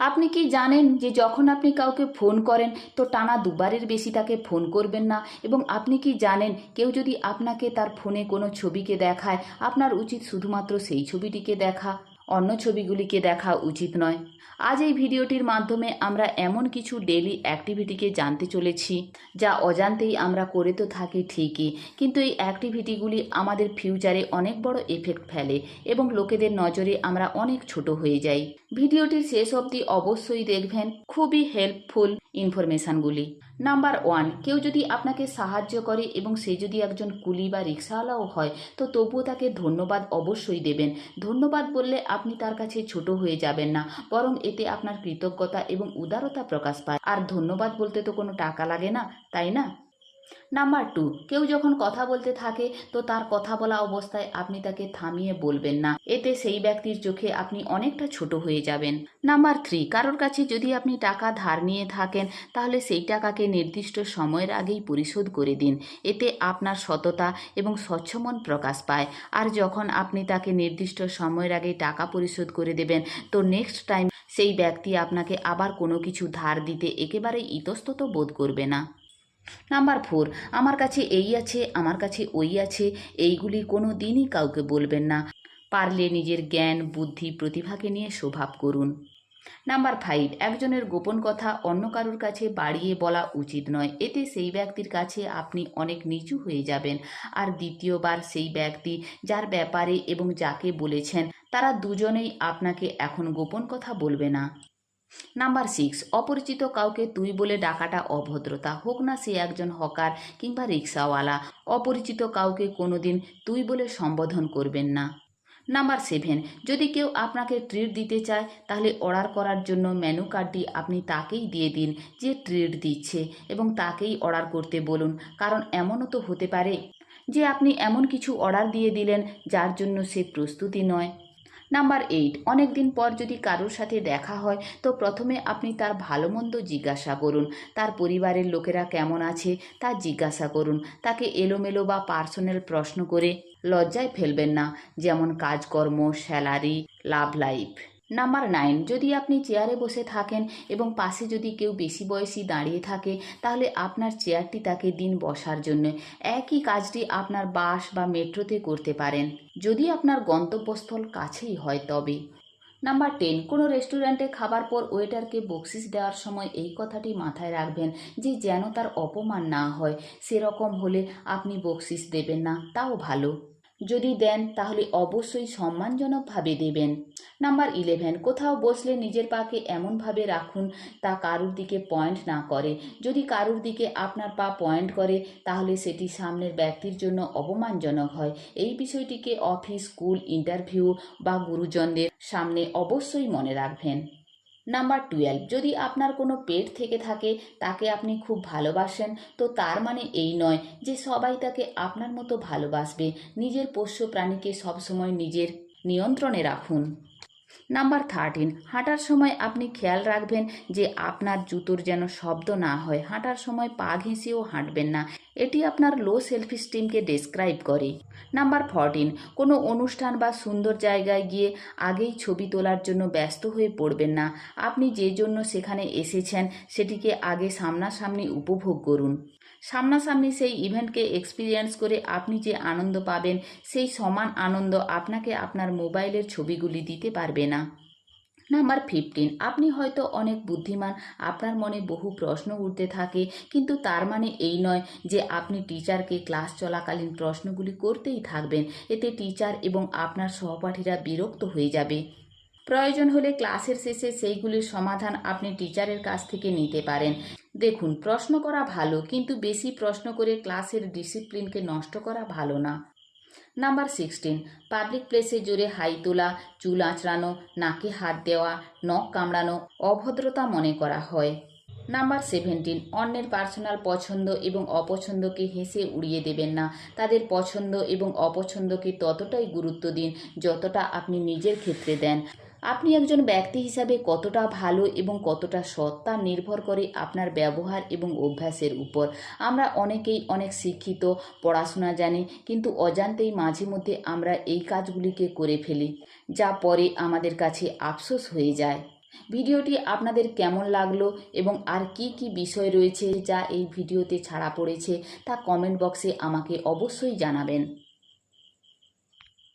আপনি কি জানেন যে যখন আপনি কাউকে ফোন করেন, তো টানা দুবারের বেশি তাকে ফোন করবেন না? এবং আপনি কি জানেন, কেউ যদি আপনাকে তার ফোনে কোনো ছবিকে দেখায়, আপনার উচিত শুধুমাত্র সেই ছবিটিকে দেখা? অন্য ছবিগুলিকে দেখা উচিত নয়। আজ এই ভিডিওটির মাধ্যমে আমরা এমন কিছু ডেলি অ্যাক্টিভিটিকে জানতে চলেছি, যা অজান্তেই আমরা করে তো থাকি ঠিকই, কিন্তু এই অ্যাক্টিভিটিগুলি আমাদের ফিউচারে অনেক বড় এফেক্ট ফেলে এবং লোকেদের নজরে আমরা অনেক ছোট হয়ে যাই। ভিডিওটির শেষ অবধি অবশ্যই দেখবেন, খুবই হেল্পফুল ইনফরমেশানগুলি নাম্বার ওয়ান কেউ যদি আপনাকে সাহায্য করে এবং সে যদি একজন কুলি বা রিক্সাওয়ালাও হয়, তো তবুও তাকে ধন্যবাদ অবশ্যই দেবেন। ধন্যবাদ বললে আপনি তার কাছে ছোট হয়ে যাবেন না, বরং এতে আপনার কৃতজ্ঞতা এবং উদারতা প্রকাশ পায়। আর ধন্যবাদ বলতে তো কোনো টাকা লাগে না, তাই না? নাম্বার টু কেউ যখন কথা বলতে থাকে, তো তার কথা বলা অবস্থায় আপনি তাকে থামিয়ে বলবেন না। এতে সেই ব্যক্তির চোখে আপনি অনেকটা ছোট হয়ে যাবেন। নাম্বার থ্রি কারোর কাছে যদি আপনি টাকা ধার নিয়ে থাকেন, তাহলে সেই টাকাকে নির্দিষ্ট সময়ের আগেই পরিশোধ করে দিন। এতে আপনার সততা এবং স্বচ্ছমন প্রকাশ পায়। আর যখন আপনি তাকে নির্দিষ্ট সময়ের আগে টাকা পরিশোধ করে দেবেন, তো নেক্সট টাইম সেই ব্যক্তি আপনাকে আবার কোনো কিছু ধার দিতে একেবারেই ইতস্তত বোধ করবে না। নাম্বার ফোর, আমার কাছে এই আছে, আমার কাছে ওই আছে, এইগুলি কোনো দিনই কাউকে বলবেন না। পারলে নিজের জ্ঞান, বুদ্ধি, প্রতিভাকে নিয়ে স্বভাব করুন। নাম্বার ফাইভ, একজনের গোপন কথা অন্য কারোর কাছে বাড়িয়ে বলা উচিত নয়। এতে সেই ব্যক্তির কাছে আপনি অনেক নিচু হয়ে যাবেন। আর দ্বিতীয়বার সেই ব্যক্তি যার ব্যাপারে এবং যাকে বলেছেন, তারা দুজনেই আপনাকে এখন গোপন কথা বলবে না। নাম্বার সিক্স অপরিচিত কাউকে তুই বলে ডাকাটা অভদ্রতা। হোক না সে একজন হকার কিংবা রিক্সাওয়ালা, অপরিচিত কাউকে কোনোদিন তুই বলে সম্বোধন করবেন না। নাম্বার সেভেন যদি কেউ আপনাকে ট্রিট দিতে চায়, তাহলে অর্ডার করার জন্য মেনু কার্ডটি আপনি তাকেই দিয়ে দিন যে ট্রিট দিচ্ছে এবং তাকেই অর্ডার করতে বলুন, কারণ এমনও তো হতে পারে যে আপনি এমন কিছু অর্ডার দিয়ে দিলেন যার জন্য সে প্রস্তুতি নয়। নাম্বার এইট অনেক দিন পর যদি কারোর সাথে দেখা হয়, তো প্রথমে আপনি তার ভালো মন্দ জিজ্ঞাসা করুন। তার পরিবারের লোকেরা কেমন আছে, তা জিজ্ঞাসা করুন। তাকে এলোমেলো বা পার্সোনাল প্রশ্ন করে লজ্জায় ফেলবেন না, যেমন কাজকর্ম salary love life number nine যদি আপনি চেয়ারে বসে থাকেন এবং পাশে যদি কেউ বেশি বয়সী দাঁড়িয়ে থাকে, তাহলে আপনার চেয়ারটি তাকে দিন বসার জন্য। একই কাজটি আপনার বাস বা মেট্রোতে করতে পারেন, যদি আপনার গন্তব্যস্থল কাছেই হয় তবে। নাম্বার টেন কোনো রেস্টুরেন্টে খাবার পর ওয়েটারকে বকশিস দেওয়ার সময় এই কথাটি মাথায় রাখবেন যে যেন তার অপমান না হয়। সেরকম হলে আপনি বকশিস দেবেন না, তাও ভালো। যদি দেন, তাহলে অবশ্যই সম্মানজনকভাবে দেবেন। নাম্বার ইলেভেন কোথাও বসলে নিজের পাকে এমনভাবে রাখুন, তা কারুর দিকে পয়েন্ট না করে। যদি কারুর দিকে আপনার পা পয়েন্ট করে, তাহলে সেটি সামনের ব্যক্তির জন্য অপমানজনক হয়। এই বিষয়টিকে অফিস স্কুল ইন্টারভিউ বা গুরুজনদের সামনে অবশ্যই মনে রাখবেন। নাম্বার টুয়েলভ যদি আপনার কোনো পেট থেকে থাকে, তাকে আপনি খুব ভালোবাসেন, তো তার মানে এই নয় যে সবাই তাকে আপনার মতো ভালোবাসবে। নিজের পোষ্য প্রাণীকে সবসময় নিজের নিয়ন্ত্রণে রাখুন। নাম্বার থার্টিন হাঁটার সময় আপনি খেয়াল রাখবেন যে আপনার জুতোর যেন শব্দ না হয়। হাঁটার সময় পা ঘেঁষেও হাঁটবেন না। এটি আপনার লো সেলফ স্টিমকে ডেসক্রাইব করে। নাম্বার ফরটিন কোনো অনুষ্ঠান বা সুন্দর জায়গায় গিয়ে আগেই ছবি তোলার জন্য ব্যস্ত হয়ে পড়বেন না। আপনি যে জন্য সেখানে এসেছেন, সেটিকে আগে সামনাসামনি উপভোগ করুন। সামনাসামনি সেই ইভেন্টকে এক্সপিরিয়েন্স করে আপনি যে আনন্দ পাবেন, সেই সমান আনন্দ আপনাকে আপনার মোবাইলের ছবিগুলি দিতে পারবে না। নাম্বার ফিফটিন আপনি হয়তো অনেক বুদ্ধিমান, আপনার মনে বহু প্রশ্ন উঠতে থাকে, কিন্তু তার মানে এই নয় যে আপনি টিচারকে ক্লাস চলাকালীন প্রশ্নগুলি করতেই থাকবেন, এতে টিচার এবং আপনার সহপাঠীরা বিরক্ত হয়ে যাবে। প্রয়োজন হলে ক্লাসের শেষে সেইগুলির সমাধান আপনি টিচারের কাছ থেকে নিতে পারেন। দেখুন, প্রশ্ন করা ভালো, কিন্তু বেশি প্রশ্ন করে ক্লাসের ডিসিপ্লিনকে নষ্ট করা ভালো না। নাম্বার সিক্সটিন, পাবলিক প্লেসে জোরে হাই তোলা, চুল আঁচড়ানো, নাকে হাত দেওয়া, নখ কামড়ানো, অভদ্রতা মনে করা হয়। নাম্বার সেভেন্টিন, অন্যের পার্সোনাল পছন্দ এবং অপছন্দকে হেসে উড়িয়ে দেবেন না। তাদের পছন্দ এবং অপছন্দকে ততটাই গুরুত্ব দিন, যতটা আপনি নিজের ক্ষেত্রে দেন। আপনি একজন ব্যক্তি হিসাবে কতটা ভালো এবং কতটা সৎ তা নির্ভর করে আপনার ব্যবহার এবং অভ্যাসের উপর। আমরা অনেকেই অনেক শিক্ষিত, পড়াশোনা জানি, কিন্তু অজান্তেই মাঝে মধ্যে আমরা এই কাজগুলিকে করে ফেলি, যা পরে আমাদের কাছে আফসোস হয়ে যায়। ভিডিওটি আপনাদের কেমন লাগল এবং আর কি কি বিষয় রয়েছে যা এই ভিডিওতে ছাড়া পড়েছে তা কমেন্ট বক্সে আমাকে অবশ্যই জানাবেন।